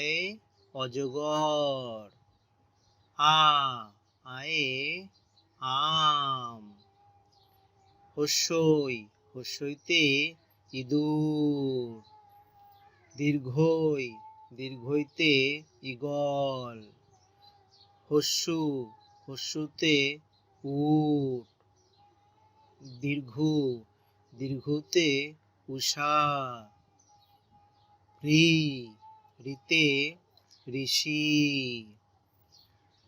অয়ে অজগর। আ, আয়ে, আম। হস্যই, হস্যইতে ইঁদুর। দীর্ঘই, দীর্ঘইতে ঈগল। হস্যু, হস্যুতে উট। দীর্ঘ, দীর্ঘতে উষা। রি রিতে ঋষি।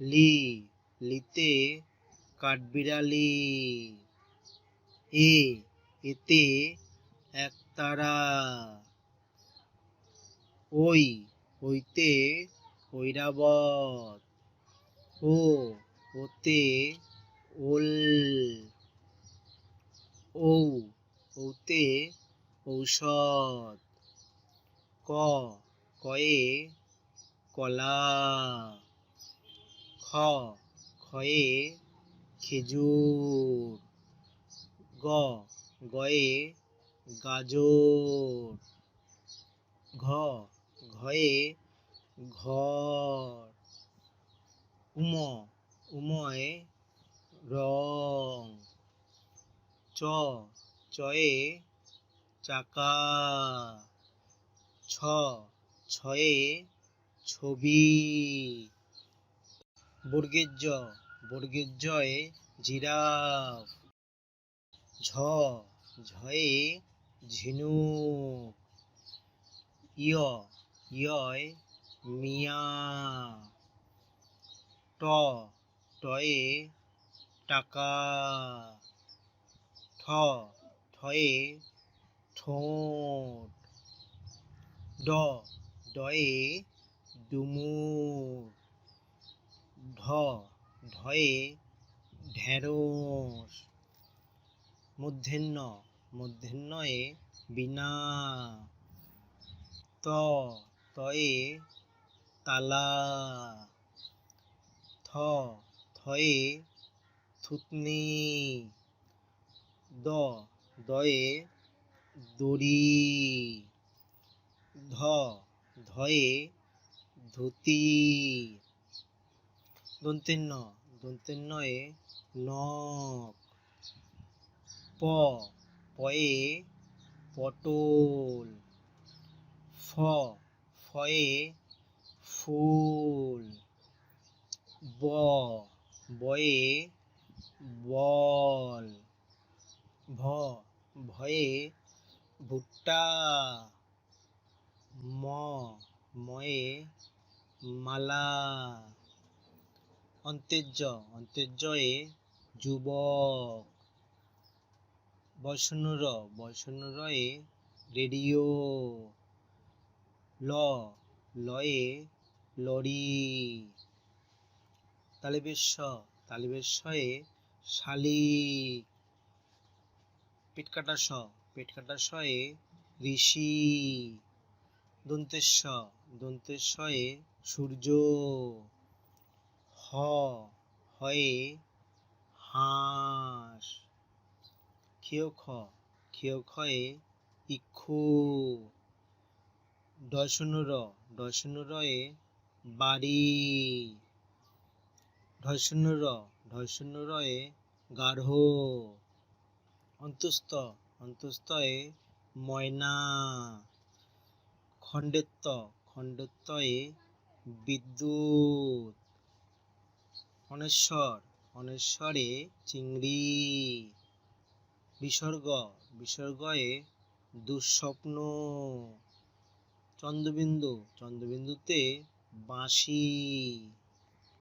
লি, লিতে কাঠবিড়ালি। এ, এতে একতারা। ওই, ওইতে ঐরাবত। ও, ওতে ওল। ঔ, ওতে ঔষধ। ক কয়ে কলা, খ, খয়ে খেজুর, গ, গয়ে গাজর, ঘ, ঘয়ে ঘর, উম, উময়ে রং, চ, চয়ে চাকা, ছ ছয়ে ছবি। বর্গের জ বর্গের জয়ে জিরাফ। ঝ, ঝয়ে ঝিনুক ইয় ইয়য় মিয়া ট, টয়ে টাকা। ঠ ঠয়ে ঠোঁট। ড ডয়ে ডুমুর ঢ ঢয়ে ঢেঁড়স। মূর্ধন্য মূর্ধন্যয়ে বিনা। ত, তয়ে তালা। থ, থয়ে থুতনি। দ, দয়ে দড়ি। ধ ধয়ে ধুতি। দন্তেন্ন দন্তেন্নয়ে নখ। প, পয়ে পটল। ফ, ফয়ে ফুল। ব, বয়ে বল। ভ, ভয়ে ভুট্টা। ম, ময়ে মালা অন্তেজ্য অন্তেজ্যয়ে যুবক বৈষণ্যর বৈষণ্যরয়ে রেডিও, ল, লয়ে লরি তালিবেশ্ব তালিবেশ্বয়ে শালিক পেটকাটা স, পেটকাটা ঋষি। দন্তেশ্ব, দন্তেশ্বয়ে সূর্য, হ, হয়ে হাঁস ক্ষিয় খ ক্ষিয় ক্ষয়ে ইক্ষু ডয়শূন্য র ডয়শূন্য রয়ে বাড়ি ঢয়শূন্য র ঢয়শূন্য রয়ে গাঢ়, অন্তুস্থ, অন্তুস্থয়ে ময়না খণ্ডেত্ব খণ্ডত্বয়ে বিদ্যুৎ। অনেশ্বর অনেশ্বরে চিংড়ি। বিসর্গ বিসর্গয়ে দুঃস্বপ্ন। চন্দ্রবিন্দু চন্দ্রবিন্দুতে বাঁশি।